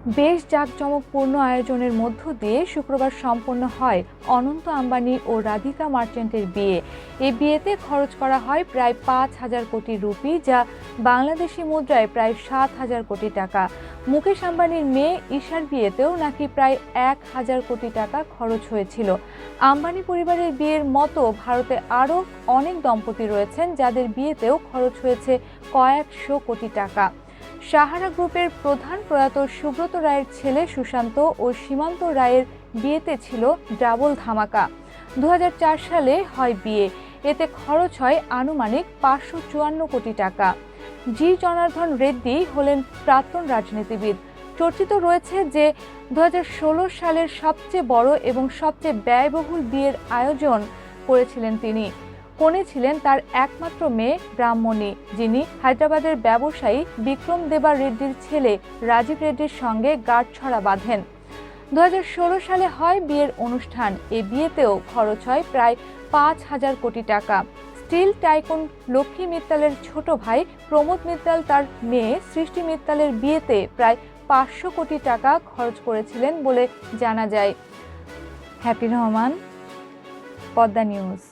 বেশ জাঁকজমকপূর্ণ আয়োজনের মধ্য দিয়ে শুক্রবার সম্পন্ন হয় অনন্ত আম্বানি ও রাধিকা মার্চেন্টের বিয়ে। এই বিয়েতে খরচ করা হয় প্রায় পাঁচ হাজার কোটি রুপি, যা বাংলাদেশি মুদ্রায় প্রায় সাত হাজার কোটি টাকা। মুকেশ আম্বানির মেয়ে ঈশার বিয়েতেও নাকি প্রায় এক হাজার কোটি টাকা খরচ হয়েছিল। আম্বানি পরিবারের বিয়ের মতো ভারতে আরও অনেক দম্পতি রয়েছেন, যাদের বিয়েতেও খরচ হয়েছে কয়েকশো কোটি টাকা। সাহারা গ্রুপের প্রধান প্রয়াত সুব্রত রায়ের ছেলে সুশান্ত ও সীমান্ত রায়ের বিয়েতে ছিল ডাবল ধামাকা। দু হাজার চার সালে হয় বিয়ে। এতে খরচ হয় আনুমানিক পাঁচশো চুয়ান্ন কোটি টাকা। জি জনার্দন রেড্ডি হলেন প্রাক্তন রাজনীতিবিদ। চর্চিত রয়েছে যে দু হাজার ষোলো সালের সবচেয়ে বড় এবং সবচেয়ে ব্যয়বহুল বিয়ের আয়োজন করেছিলেন তিনি। কনে ছিলেন তার একমাত্র মেয়ে ব্রাহ্মণী, যিনি হায়দ্রাবাদের ব্যবসায়ী বিক্রম দেবা রেড্ডির ছেলে রাজীব রেড্ডির সঙ্গে গাঁটছড়া বাঁধেন। দু হাজার ষোলো সালে হয় বিয়ের অনুষ্ঠান। এ বিয়েতেও খরচ হয় প্রায় পাঁচ হাজার কোটি টাকা। স্টিল টাইকুন লক্ষ্মী মিত্তালের ছোট ভাই প্রমোদ মিত্তাল তার মেয়ে সৃষ্টি মিত্তালের বিয়েতে প্রায় পাঁচশো কোটি টাকা খরচ করেছিলেন বলে জানা যায়। Happy Rahman, Padma news.